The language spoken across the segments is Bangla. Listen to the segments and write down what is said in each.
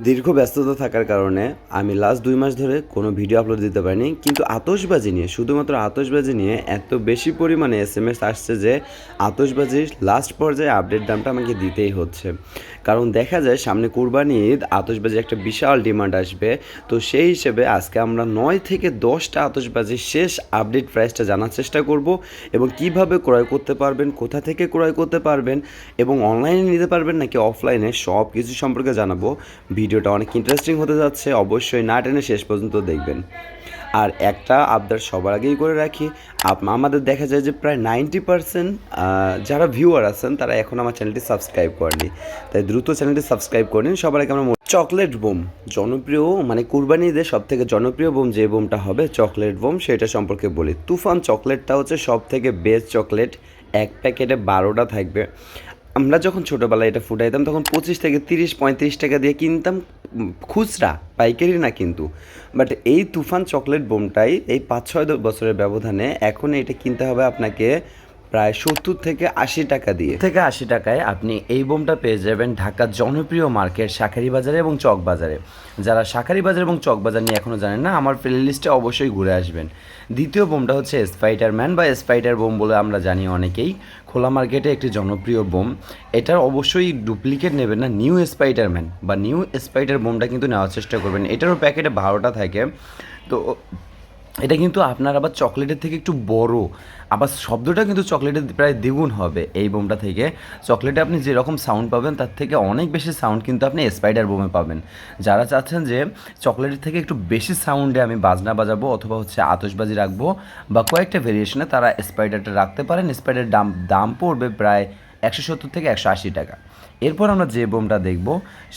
দীর্ঘ ব্যস্ততা থাকার কারণে আমি লাস্ট দুই মাস ধরে কোনো ভিডিও আপলোড দিতে পারিনি, কিন্তু আতশবাজি নিয়ে, শুধুমাত্র আতশবাজি নিয়ে এত বেশি পরিমাণে এস এম এস আসছে যে আতশবাজির লাস্ট পর্যায়ে আপডেট দামটা আমাকে দিতেই হচ্ছে। কারণ দেখা যায় সামনে কুরবানি ঈদ আতশবাজি একটা বিশাল ডিমান্ড আসবে। তো সেই হিসেবে আজকে আমরা নয় থেকে দশটা আতশবাজির শেষ আপডেট প্রাইসটা জানার চেষ্টা করব এবং কীভাবে ক্রয় করতে পারবেন, কোথা থেকে ক্রয় করতে পারবেন এবং অনলাইনে নিতে পারবেন নাকি অফলাইনে সব কিছু সম্পর্কে জানাব। ভিডিওটা অনেক ইন্টারেস্টিং হতে যাচ্ছে, অবশ্যই না টেনে শেষ পর্যন্ত দেখবেন। আর একটা আবদার সবার আগেই করে রাখি আমাদের দেখা যায় যে প্রায় নাইনটি পার্সেন্ট যারা ভিউয়ার আছেন, তারা এখন আমার চ্যানেলটি সাবস্ক্রাইব করেনি তাই দ্রুত চ্যানেলটি সাবস্ক্রাইব করে নিন, সবার আগে আমরা চকলেট বোম, জনপ্রিয় মানে কুরবানি ঈদের সব থেকে জনপ্রিয় বোম যে বোমটা হবে চকলেট বোম, সেটা সম্পর্কে বলি। তুফান চকলেটটা হচ্ছে সব থেকে বেস্ট চকলেট এক প্যাকেটে বারোটা থাকবে। আমরা যখন ছোটোবেলায় এটা ফুটাইতাম, তখন পঁচিশ থেকে তিরিশ, পঁয়ত্রিশ টাকা দিয়ে কিনতাম খুচরা, পাইকারি না কিন্তু। বাট এই তুফান চকলেট বোমটাই এই পাঁচ ছয় বছরের ব্যবধানে এখন এটা কিনতে হবে আপনাকে প্রায় সত্তর থেকে আশি টাকা দিয়ে। থেকে আশি টাকায় আপনি এই বোমটা পেয়ে যাবেন ঢাকার জনপ্রিয় মার্কেট শাখারি বাজারে এবং চক বাজারে যারা শাখারি বাজার এবং চক বাজার নিয়ে এখনও জানেন না, আমার প্লে লিস্টে অবশ্যই ঘুরে আসবেন। দ্বিতীয় বোমটা হচ্ছে স্পাইডার ম্যান বা স্পাইডার বোম বলে আমরা জানি অনেকেই। খোলা মার্কেটে একটি জনপ্রিয় বোম। এটার অবশ্যই ডুপ্লিকেট নেবেন না নিউ স্পাইডার ম্যান বা নিউ স্পাইডার বোমটা কিন্তু নেওয়ার চেষ্টা করবেন। এটারও প্যাকেটে বারোটা থাকে। তো এটা কিন্তু আপনার আবার চকলেটের থেকে একটু বড়। আবার শব্দটা কিন্তু চকলেটের প্রায় দ্বিগুণ হবে এই বোমটা থেকে। চকলেটে আপনি যেরকম সাউন্ড পাবেন, তার থেকে অনেক বেশি সাউন্ড কিন্তু আপনি স্পাইডার বোমে পাবেন। যারা চাচ্ছেন যে চকলেটের থেকে একটু বেশি সাউন্ডে আমি বাজনা বাজাবো অথবা হচ্ছে আতশবাজি রাখব বা কয়েকটা ভেরিয়েশনে তারা স্পাইডারটা রাখতে পারেন। স্পাইডার দাম দাম পড়বে প্রায় একশো সত্তর থেকে একশো আশি টাকা। এরপর আমরা যে বোমটা দেখব,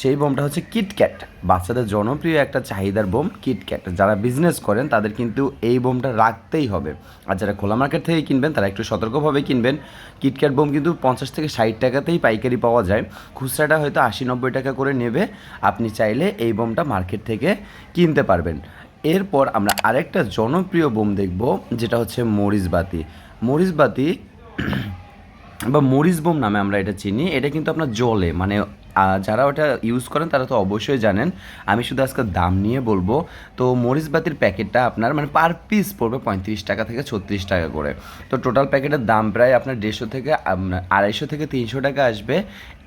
সেই বোমটা হচ্ছে কিটক্যাট বাচ্চাদের জনপ্রিয় একটা চাহিদার বোম কিটক্যাট যারা বিজনেস করেন, তাদের কিন্তু এই বোমটা রাখতেই হবে। আর যারা খোলা মার্কেট থেকে কিনবেন, তারা একটু সতর্কভাবে কিনবেন। কিটক্যাট বোম কিন্তু পঞ্চাশ থেকে ষাট টাকাতেই পাইকারি পাওয়া যায়। খুচরাটা হয়তো আশি নব্বই টাকা করে নেবে। আপনি চাইলে এই বোমটা মার্কেট থেকে কিনতে পারবেন। এরপর আমরা আরেকটা জনপ্রিয় বোম দেখব, যেটা হচ্ছে মরিচবাতি। মরিচবাতি বা মরিচ বোম নামে আমরা এটা চিনি, এটা কিন্তু আপনার জলে মানে যারা ওটা ইউজ করেন তারা তো অবশ্যই জানেন। আমি শুধু আজকে দাম নিয়ে বলব, তো মরিচ বাতির প্যাকেটটা আপনার মানে পার পিস পড়বে পঁয়ত্রিশ টাকা থেকে ছত্রিশ টাকা করে। তো টোটাল প্যাকেটের দাম প্রায় আপনার দেড়শো থেকে আড়াইশো থেকে তিনশো টাকা আসবে।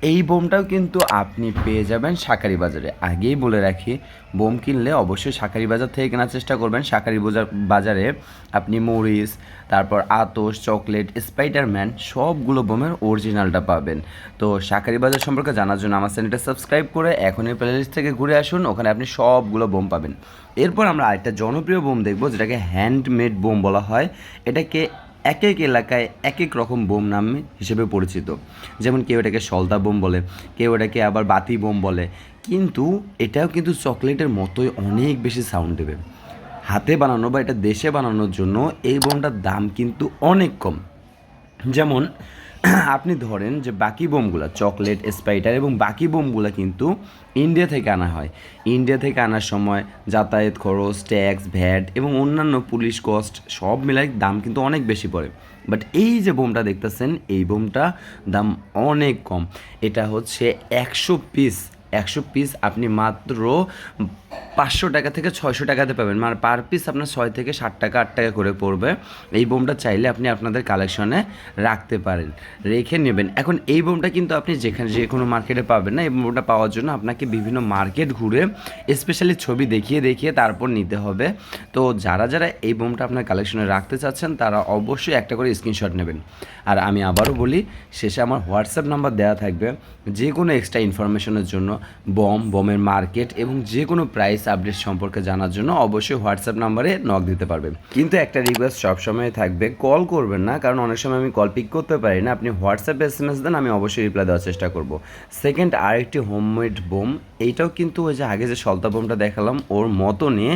এই বোমটাও কিন্তু আপনি পেয়ে যাবেন শাকারি বাজারে। আগেই বলে রাখি, বোম কিনলে অবশ্যই শাকারি বাজার থেকে কেনার চেষ্টা করবেন। শাকারি বাজার বাজারে আপনি মরিচ, তারপর আতস চকলেট, স্পাইডারম্যান সবগুলো বোমের অরিজিনালটা পাবেন। তো শাকারি বাজার সম্পর্কে জানার জন্য আমার চ্যানেলটা সাবস্ক্রাইব করে এখনই প্লেলিস্ট থেকে ঘুরে আসুন, ওখানে আপনি সবগুলো বোম পাবেন। এরপর আমরা আরেকটা জনপ্রিয় বোম দেখব, যেটাকে হ্যান্ডমেড বোম বলা হয়। এটাকে এক এক এলাকায় এক এক রকম বোম নাম হিসেবে পরিচিত। যেমন কেউ এটাকে সলতা বোম বলে, কেউ এটাকে আবার বাতি বোম বলে। কিন্তু এটাও কিন্তু চকলেটের মতোই অনেক বেশি সাউন্ড দেবে। হাতে বানানো বা এটা দেশে বানানোর জন্য এই বোমটার দাম কিন্তু অনেক কম। যেমন আপনি ধরেন যে বাকি বোমগুলো, চকলেট, স্পাইটার এবং বাকি বোমগুলো কিন্তু ইন্ডিয়া থেকে আনা হয়। ইন্ডিয়া থেকে আনার সময় যাতায়াত খরচ ট্যাক্স ভ্যাট এবং অন্যান্য পুলিশ কস্ট সব মিলাই দাম কিন্তু অনেক বেশি পড়ে। বাট এই যে বোমটা দেখতেছেন, এই বোমটা দাম অনেক কম। এটা হচ্ছে একশো পিস একশো পিস আপনি মাত্র পাঁচশো টাকা থেকে ছয়শো টাকাতে পাবেন। মানে পার পিস আপনার ছয় থেকে ষাট টাকা, আট টাকা করে পড়বে। এই বোমটা চাইলে আপনি আপনাদের কালেকশনে রাখতে পারেন। রেখে নেবেন। এখন এই বোমটা কিন্তু আপনি যেখানে যে কোনো মার্কেটে পাবেন না। এই বোমটা পাওয়ার জন্য আপনাকে বিভিন্ন মার্কেট ঘুরে স্পেশালি ছবি দেখিয়ে দেখিয়ে তারপর নিতে হবে। তো যারা যারা এই বোমটা আপনার কালেকশনে রাখতে চাচ্ছেন, তারা অবশ্যই একটা করে স্ক্রিনশট নেবেন। আর আমি আবারও বলি, শেষে আমার হোয়াটসঅ্যাপ নাম্বার দেওয়া থাকবে। যে কোনো এক্সট্রা ইনফরমেশনের জন্য বম, বমের মার্কেট এবং যে কোনো প্রাইস আপডেট সম্পর্কে জানার জন্য অবশ্যই হোয়াটসঅ্যাপ নাম্বারে নক দিতে পারবেন। কিন্তু একটা রিকোয়েস্ট সবসময় থাকবে কল করবেন না, কারণ অনেক সময় আমি কল পিক করতে পারি না। আপনি হোয়াটসঅ্যাপে এস এম এস দেন, আমি অবশ্যই রিপ্লাই দেওয়ার চেষ্টা করব। সেকেন্ড আরেকটি হোমমেড বোম এইটাও কিন্তু ওই যে আগে যে সলতা বোমটা দেখালাম, ওর মতো নিয়ে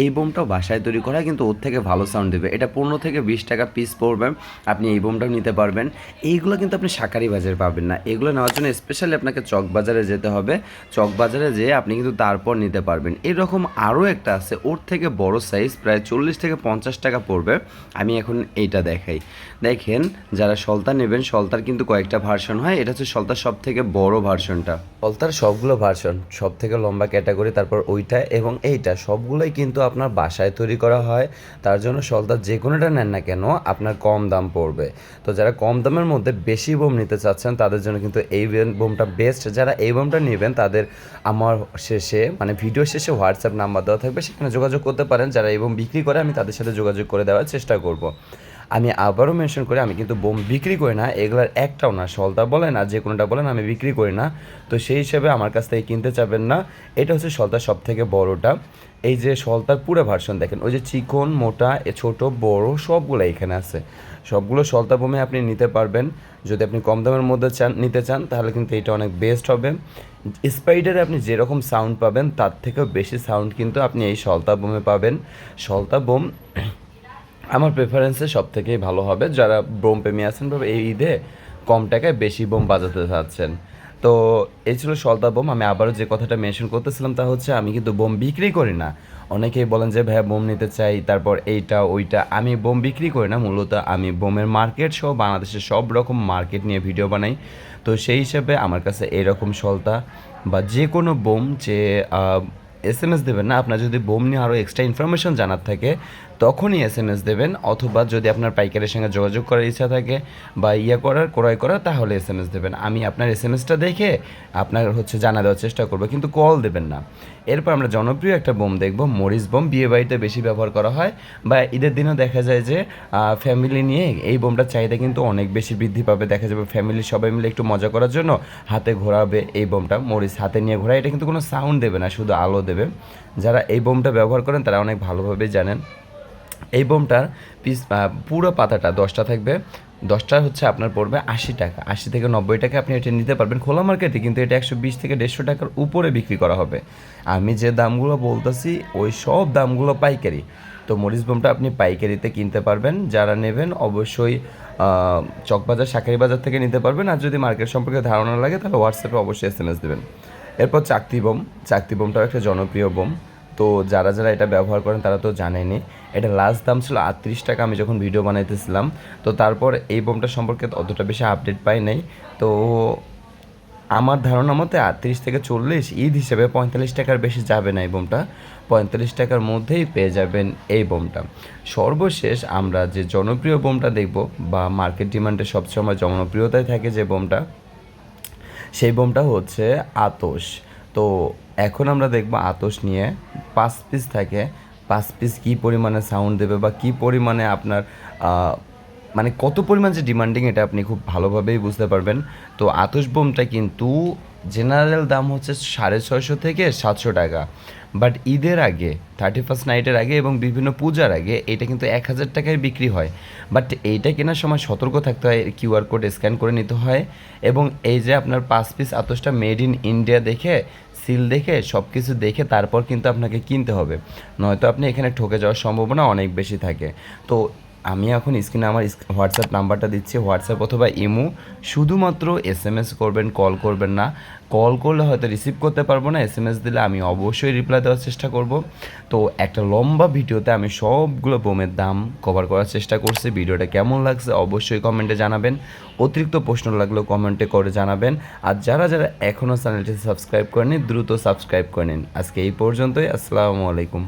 এই বোমটাও বাসায় তৈরি করা, কিন্তু ওর থেকে ভালো সাউন্ড দেবে। এটা পনেরো থেকে বিশ টাকা পিস পড়বে, আপনি এই বোমটাও নিতে পারবেন। এইগুলো কিন্তু আপনি শাকারি বাজারে পাবেন না। এগুলো নেওয়ার জন্য স্পেশালি আপনাকে চক বাজারে যেতে হবে। চকবাজারে যেয়ে আপনি কিন্তু তারপর নিতে পারবেন। এরকম আরও একটা আছে, ওর থেকে বড় সাইজ প্রায় চল্লিশ থেকে পঞ্চাশ টাকা পড়বে। আমি এখন এইটা দেখাই। দেখেন, যারা সলতা নেবেন, সলতার কিন্তু কয়েকটা ভার্সন হয়। এটা হচ্ছে সলতার সব থেকে বড় ভার্সনটা সলতার সবগুলো ভার্সন সব থেকে লম্বা ক্যাটাগরি তারপর ওইটা এবং এইটা, সবগুলোই কিন্তু আপনার বাসায় তৈরি করা হয়। তার জন্য সলতার যে কোনোটা নেন না কেন, আপনার কম দাম পড়বে। তো যারা কম দামের মধ্যে বেশি বোম নিতে চাচ্ছেন, তাদের জন্য কিন্তু এই বোমটা বেস্ট যারা এই বোমটা নেবেন তাদের আমার শেষে মানে ভিডিও শেষে হোয়াটসঅ্যাপ নাম্বার দেওয়া থাকবে। সেখানে যোগাযোগ করতে পারেন যারা এবং বিক্রি করে, আমি তাদের সাথে যোগাযোগ করে দেওয়ার চেষ্টা করব। আমি আবারও মেনশন করি, আমি কিন্তু বোম বিক্রি করি না, এগুলার একটাও না সলতা বলেন আর যে কোনোটা বলেন আমি বিক্রি করি না। তো সেই হিসেবে আমার কাছ থেকে কিনতে চাবেন না। এটা হচ্ছে সলতার সব থেকে বড়োটা। এই যে সলতার পুরো ভার্সন দেখেন, ওই যে চিকন, মোটা, এ ছোট, বড়, সবগুলো এখানে আছে। সবগুলো সলতা বোমে আপনি নিতে পারবেন। যদি আপনি কম দামের মধ্যে চান, নিতে চান, তাহলে কিন্তু এটা অনেক বেস্ট হবে। স্পাইডারে আপনি যেরকম সাউন্ড পাবেন, তার থেকেও বেশি সাউন্ড কিন্তু আপনি এই সলতা বোমে পাবেন। সলতা বোম আমার প্রেফারেন্সে সব থেকেই ভালো হবে। যারা বোম প্রেমী আছেন বা এই ঈদে কম টাকায় বেশি বোম বাজাতে চাচ্ছেন। তো এই ছিল সলতা বোম। আমি আবারও যে কথাটা মেনশন করতেছিলাম তা হচ্ছে, আমি কিন্তু বোম বিক্রি করি না। অনেকেই বলেন যে, ভাইয়া, বোম নিতে চাই, তারপর এইটা, ওইটা। আমি বোম বিক্রি করি না, মূলত আমি বোমের মার্কেট সহ বাংলাদেশের সব রকম মার্কেট নিয়ে ভিডিও বানাই। তো সেই হিসাবে আমার কাছে এরকম সলতা বা যে কোনো বোম যে এস এম এস দেবেন না, আপনার যদি বোম নিয়ে আরও এক্সট্রা ইনফরমেশন জানার থাকে তখনই এস এম এস দেবেন অথবা যদি আপনার পাইকারের সঙ্গে যোগাযোগ করার ইচ্ছা থাকে বা ইয়ে করার, ক্রয় করার, তাহলে এস এম এস দেবেন। আমি আপনার এস এম এসটা দেখে আপনার হচ্ছে জানা দেওয়ার চেষ্টা করব, কিন্তু কল দেবেন না। এরপর আমরা জনপ্রিয় একটা বোম দেখব, মরিচ বোম। বিয়ে বাড়িতে বেশি ব্যবহার করা হয় বা ঈদের দিনও দেখা যায় যে ফ্যামিলি নিয়ে এই বোমটার চাহিদা কিন্তু অনেক বেশি বৃদ্ধি পাবে। দেখা যাবে ফ্যামিলির সবাই মিলে একটু মজা করার জন্য হাতে ঘোরাবে এই বোমটা। মরিচ হাতে নিয়ে ঘোরায় এটা কিন্তু কোনো সাউন্ড দেবে না, শুধু আলো দেবে। যারা এই বোমটা ব্যবহার করেন, তারা অনেক ভালোভাবেই জানেন। এই বোমটার পিস পুরো পাতাটা দশটা থাকবে। দশটা হচ্ছে আপনার পড়বে আশি টাকা। আশি থেকে নব্বই টাকা আপনি এটা নিতে পারবেন খোলা মার্কেটে, কিন্তু এটা একশো বিশ থেকে দেড়শো টাকার উপরে বিক্রি করা হবে। আমি যে দামগুলো বলতেছি, ওই সব দামগুলো পাইকারি। তো মরিচ বোমটা আপনি পাইকারিতে কিনতে পারবেন। যারা নেবেন অবশ্যই চকবাজার, শাকারি বাজার থেকে নিতে পারবেন। আর যদি মার্কেট সম্পর্কে ধারণা লাগে, তাহলে হোয়াটসঅ্যাপে অবশ্যই এস এম এস দেবেন। এরপর চাকতি বোম। চাকতি বোমটাও একটা জনপ্রিয় বোম। তো যারা যারা এটা ব্যবহার করেন তারা তো জানেনি এটা লাস্ট দাম ছিল আটত্রিশ টাকা, আমি যখন ভিডিও বানাইতেছিলাম, তো তারপর এই বোমটা সম্পর্কে অতটা বেশি আপডেট পাই নাই। তো আমার ধারণা মতে আটত্রিশ থেকে চল্লিশ, ঈদ হিসেবে পঁয়তাল্লিশ টাকার বেশি যাবে না এই বোমটা। পঁয়তাল্লিশ টাকার মধ্যেই পেয়ে যাবেন এই বোমটা। সর্বশেষ আমরা যে জনপ্রিয় বোমটা দেখব বা মার্কেট ডিমান্ডে সবসময় জনপ্রিয়তায় থাকে যে বোমটা, সেই বোমটা হচ্ছে আতস তো এখন আমরা দেখব আতস নিয়ে পাঁচ পিস থাকে। পাঁচ পিস কী পরিমাণে সাউন্ড দেবে বা কী পরিমাণে আপনার মানে কত পরিমাণ যে ডিমান্ডিং এটা আপনি খুব ভালোভাবেই বুঝতে পারবেন। তো আতস বোমটা কিন্তু জেনারেল দাম হচ্ছে সাড়ে ছয়শো থেকে সাতশো টাকা। বাট ঈদের আগে থার্টি ফার্স্ট নাইটের আগে এবং বিভিন্ন পূজার আগে এটা কিন্তু এক হাজার টাকায় বিক্রি হয়। বাট এইটা কেনার সময় সতর্ক থাকতে হয় কিউআর কোড স্ক্যান করে নিতে হয়। এবং এই যে আপনার পাঁচ পিস আতসটা মেড ইন ইন্ডিয়া দেখে সিল দেখে সব কিছু দেখে তারপর কিন্তু আপনাকে কিনতে হবে। নয়তো আপনি এখানে ঠকে যাওয়ার সম্ভাবনা অনেক বেশি থাকে। তো আমি এখন স্ক্রিনে আমার হোয়াটসঅ্যাপ নাম্বারটা দিচ্ছি, হোয়াটসঅ্যাপ অথবা ইমো। শুধুমাত্র এস এম এস করবেন কল করবেন না। কল করলে হয়তো রিসিভ করতে পারব না এস এম এস দিলে আমি অবশ্যই রিপ্লাই দেওয়ার চেষ্টা করব। তো একটা লম্বা ভিডিওতে আমি সবগুলো বোমের দাম কভার করার চেষ্টা করছি। ভিডিওটা কেমন লাগছে অবশ্যই কমেন্টে জানাবেন। অতিরিক্ত প্রশ্ন লাগলেও কমেন্টে করে জানাবেন। আর যারা যারা এখনও চ্যানেলটি সাবস্ক্রাইব করেনি দ্রুত সাবস্ক্রাইব করে নিন। আজকে এই পর্যন্তই, আসসালামু আলাইকুম।